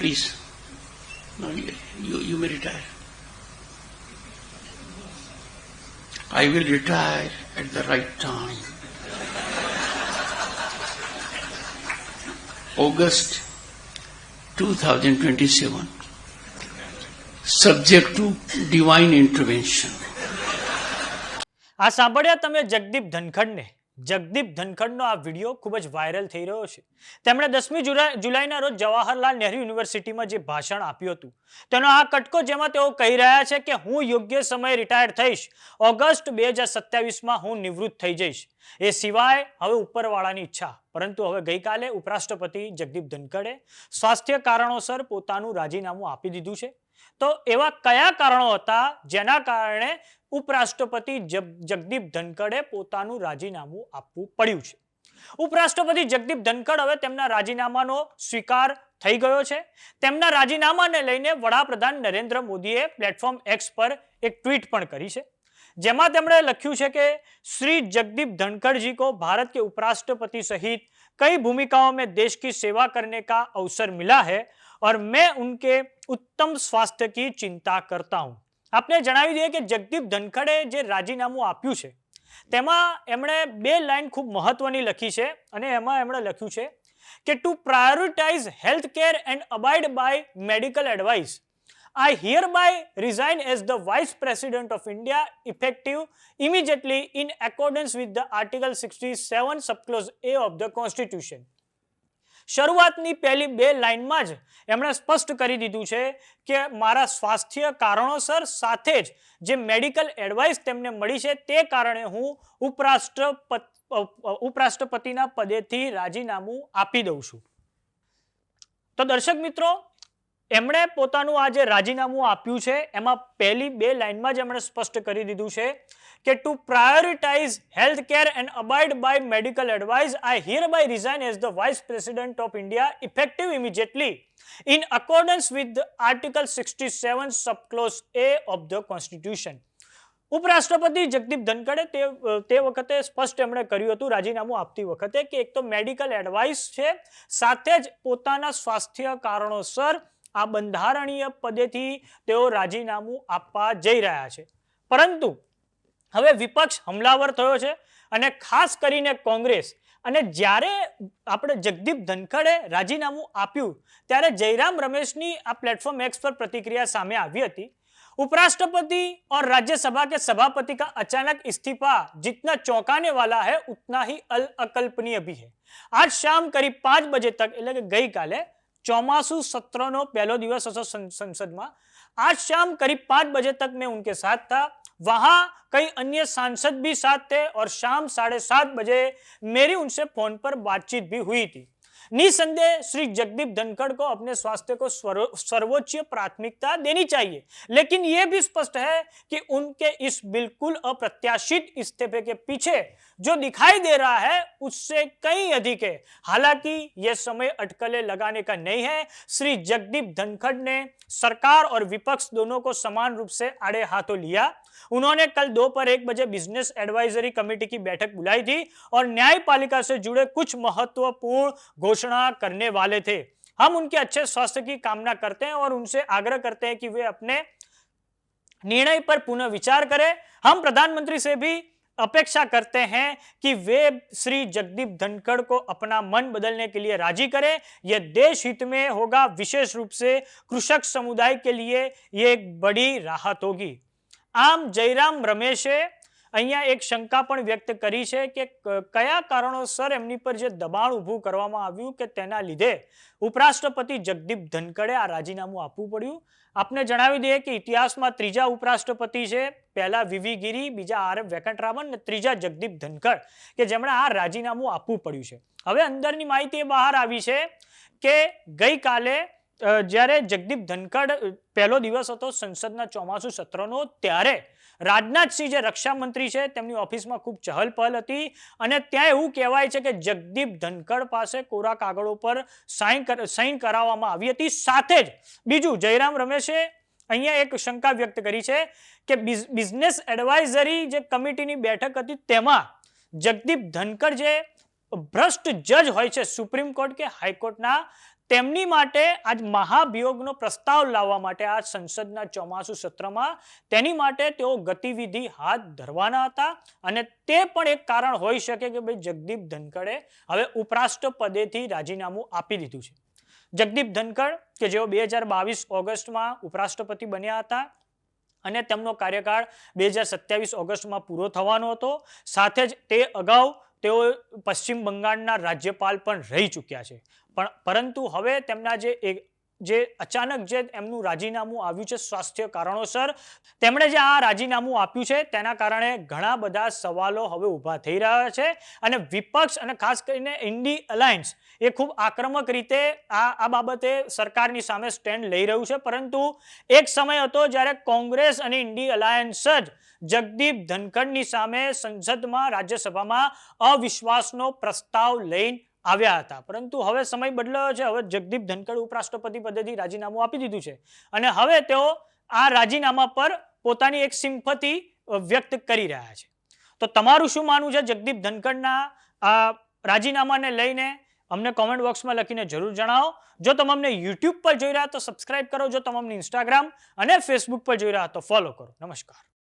Please. No, you, you, may retire. I will retire at the right time. August 2027. Subject to divine intervention. આ સાંભળ્યા તમે જગદીપ ધનખડને જગદીપ ધનખડનો આ video ખૂબ જ viral થઈ રહ્યો છે. તેમણે દસમી જુલાઈ, જુલાઈના રોજ જવાહરલાલ નહેરુ યુનિવર્સિટીમાં જે ભાષણ આપ્યું હતું, તેનો આ કટકો જેમાં તેઓ કહી રહ્યા છે કે હું યોગ્ય સમયે રિટાયર થઈશ, ઓગસ્ટ બે હજાર સત્યાવીસમાં હું નિવૃત્ત થઈ જઈશ. એ સિવાય હવે ઉપરવાળાની ઈચ્છા. પરંતુ હવે ગઈકાલે ઉપરાષ્ટ્રપતિ જગદીપ ધનખડે સ્વાસ્થ્ય કારણોસર પોતાનું રાજીનામું આપી દીધું છે. તો એવા કયા કારણો હતા જેના કારણે ઉપરાષ્ટ્રપતિ જગ- જગદીપ ધનખડે પોતાનું રાજીનામું આપવું પડ્યું છે ઉપરાષ્ટ્રપતિ જગદીપ ધનખડ હવે તેમના રાજીનામાનો સ્વીકાર થઈ ગયો છે તેમના રાજીનામાને લઈને વડાપ્રધાન નરેન્દ્ર મોદીએ પ્લેટફોર્મ એક્સ પર એક ટ્વીટ પણ કરી છે જેમાં તેમણે લખ્યું છે કે श्री जगदीप धनखड़ जी को भारत के उपराष्ट्रपति सहित कई भूमिकाओं में देश की सेवा करने का अवसर मिला है और मैं उनके उत्तम स्वास्थ्य की चिंता करता हूं આપને જણાવી દઈએ કે જગદીપ ધનખડે જે રાજીનામું આપ્યું છે તેમાં એમણે બે લાઈન ખૂબ મહત્વની લખી છે અને એમાં એમણે લખ્યું છે કે to prioritise health care and abide by medical advice I hereby resign as the Vice President of India effective immediately in accordance with the Article 67 subclause A of the Constitution. શરૂઆતની પહેલી બે લાઇનમાં જ એમણે સ્પષ્ટ કરી દીધું છે કે મારા સ્વાસ્થ્ય કારણોસર સાથે જ જે મેડિકલ એડવાઇસ તેમને મળી છે તે કારણે હું ઉપરાષ્ટ્રપતિ ઉપરાષ્ટ્રપતિના પદેથી રાજીનામું આપી દઉં છું. તો દર્શક મિત્રો એમણે પોતાનું આ જે રાજીનામું આપ્યું છે, એમાં પહેલી બે લાઇનમાં જ એમણે સ્પષ્ટ કરી દીધું છે કે to prioritise health care and abide by medical advice I hereby resign as the vice president of India effective immediately in accordance with article sixty seven subclause A of the constitution ઉપરાષ્ટ્રપતિ જગદીપ ધનકડે તે તે વખતે સ્પષ્ટ એમણે કર્યું હતું, રાજીનામું આપતી વખતે, કે એક તો મેડિકલ એડવાઇસ છે, સાથે જ પોતાના સ્વાસ્થ્ય કારણોસર આ બંધારણીય પદેથી તેઓ રાજીનામું આપવા જઈ રહ્યા છે પરંતુ હવે વિપક્ષ હમલાવર થયો છે અને ખાસ કરીને કોંગ્રેસ અને જ્યારે આપણે જગદીપ ધનખડે રાજીનામું આપ્યું ત્યારે જયરામ રમેશની આ પ્લેટફોર્મ એક્સ પર પ્રતિક્રિયા સામે આવી હતી उपराष्ट्रपति और राज्यसभा के सभापति का अचानक इस्तीफा जितना चौंकाने वाला है उतना ही अल अकल्पनीय भी है आज शाम करीब પાંચ બજે તક એટલે કે ગઈકાલે चौमासु सत्र नो पहलो दिवस દિવस संसद में आज शाम करीब पाँच बजे तक मैं उनके साथ था वहाँ कई अन्य सांसद भी साथ थे और शाम साढ़े सात बजे मेरी उनसे फ़ोन पर बातचीत भी हुई थी निसंदेह श्री जगदीप धनखड़ को अपने स्वास्थ्य को सर्वोच्च प्राथमिकता देनी चाहिए। लेकिन यह भी स्पष्ट है कि उनके इस बिल्कुल अप्रत्याशित इस्तीफे के पीछे जो दिखाई दे रहा है, उससे कई अधिक है। हालाँकि यह समय अटकलें लगाने का नहीं है। श्री जगदीप धनखड़ ने सरकार और विपक्ष दोनों को समान रूप से आड़े हाथों लिया। उन्होंने कल दोपहर एक बजे बिज़नेस एडवाइजरी कमेटी की बैठक बुलाई थी और न्यायपालिका से जुड़े कुछ महत्वपूर्ण घोषणा घोषणा करने वाले थे। हम उनके अच्छे स्वास्थ्य की कामना करते हैं और उनसे आग्रह करते हैं कि वे अपने निर्णय पर पुनः विचार करें। हम प्रधानमंत्री से भी अपेक्षा करते हैं कि वे श्री जगदीप धनखड़ को अपना मन बदलने के लिए राज़ी करें। यह देश हित में होगा, विशेष रूप से कृषक समुदाय के लिए यह एक बड़ी राहत होगी। आम जयराम रमेशे અહીંયા એક શંકા પણ વ્યક્ત કરી છે કે કયા કારણોસર એમની પર જે દબાણ ઊભું કરવામાં આવ્યું કે તેના લીધે ઉપરાષ્ટ્રપતિ જગદીપ ધનકડે આ રાજીનામું આપવું પડ્યું? આપને જણાવી દઈએ કે ઇતિહાસમાં ત્રીજા ઉપરાષ્ટ્રપતિ છે, પહેલા વીવી ગીરી બીજા આર એફ વેંકટરામન ત્રીજા જગદીપ ધનકડ, કે જેમણે આ રાજીનામું આપવું પડ્યું છે. હવે અંદરની માહિતી એ બહાર આવી છે કે ગઈકાલે જ્યારે જગદીપ ધનકડ પહેલો દિવસ હતો સંસદના ચોમાસુ સત્રનો, ત્યારે રાજનાથસિંહ જે રક્ષામંત્રી છે, તેમની ઓફિસમાં ખૂબ ચહલ પહલ હતી અને ત્યાં એવું કહેવાય છે કે જગદીપ ધનખડ પાસે કોરા કાગળો પર સાઇન સાઈન કરાવવામાં આવી હતી. સાથે જ બીજું જયરામ રમેશે અહીંયા એક શંકા વ્યક્ત કરી છે કે બિઝ- બિઝનેસ એડવાઇઝરી જે કમિટીની બેઠક હતી તેમાં જગદીપ ધનકર જે ભ્રષ્ટ જજ હોય છે સુપ્રીમ કોર્ટ કે હાઈકોર્ટના તેમની માટે આજ મહાભિયોગનો પ્રસ્તાવ લાવવા માટે આ સંસદના ચોમાસુ સત્રમાં તેની માટે તેઓ ગતિવિધિ હાથ ધરવાના હતા અને તે પણ એક કારણ હોઈ શકે કે ભાઈ જગદીપ ધનકડે હવે ઉપરાષ્ટ્રપદેથી રાજીનામું આપી દીધું છે. જગદીપ ધનકડ, કે જેઓ બે હજાર બાવીસ ઓગસ્ટમાં ઉપરાષ્ટ્રપતિ બન્યા હતા અને તેમનો કાર્યકાળ બે હજાર સત્યાવીસ ઓગસ્ટમાં પૂરો થવાનો હતો. સાથે જ તે અગાઉ તેઓ પશ્ચિમ બંગાળના રાજ્યપાલ પણ રહી ચૂક્યા છે. પણ પરંતુ હવે તેમના જે એક જે અચાનક જે એમનું રાજીનામું આવ્યું છે સ્વાસ્થ્ય કારણોસર, તેમણે જે આ રાજીનામું આપ્યું છે તેના કારણે ઘણા બધા સવાલો હવે ઊભા થઈ રહ્યા છે અને વિપક્ષ અને ખાસ કરીને ઇન્ડી અલાયન્સ એ ખૂબ આક્રમક રીતે આ આ બાબતે સરકારની સામે સ્ટેન્ડ લઈ રહ્યું છે. પરંતુ એક સમય હતો જ્યારે કોંગ્રેસ અને ઇન્ડી અલાયન્સ જ જગદીપ ધનખડની સામે સંસદમાં, રાજ્યસભામાં અવિશ્વાસનો પ્રસ્તાવ લઈને આવ્યા હતા. પરંતુ હવે સમય બદલાયો છે. હવે જગદીપ ધનકડ ઉપરાષ્ટ્રપતિ પદેથી રાજીનામું આપી દીધું છે. અને હવે તેઓ આ રાજીનામા પર પોતાની એક સિમ્પતિ વ્યક્ત કરી રહ્યા છે. તો તમારું શું માનવું છે? જગદીપ ધનકડના આ રાજીનામાને લઈને અમને કોમેન્ટ બોક્સમાં લખીને જરૂર જણાવો. જો તમે અમને યુટ્યુબ પર જોઈ રહ્યા તો સબસ્ક્રાઇબ કરો. જો તમે અમને ઇન્સ્ટાગ્રામ અને ફેસબુક પર જોઈ રહ્યા તો ફોલો કરો. નમસ્કાર.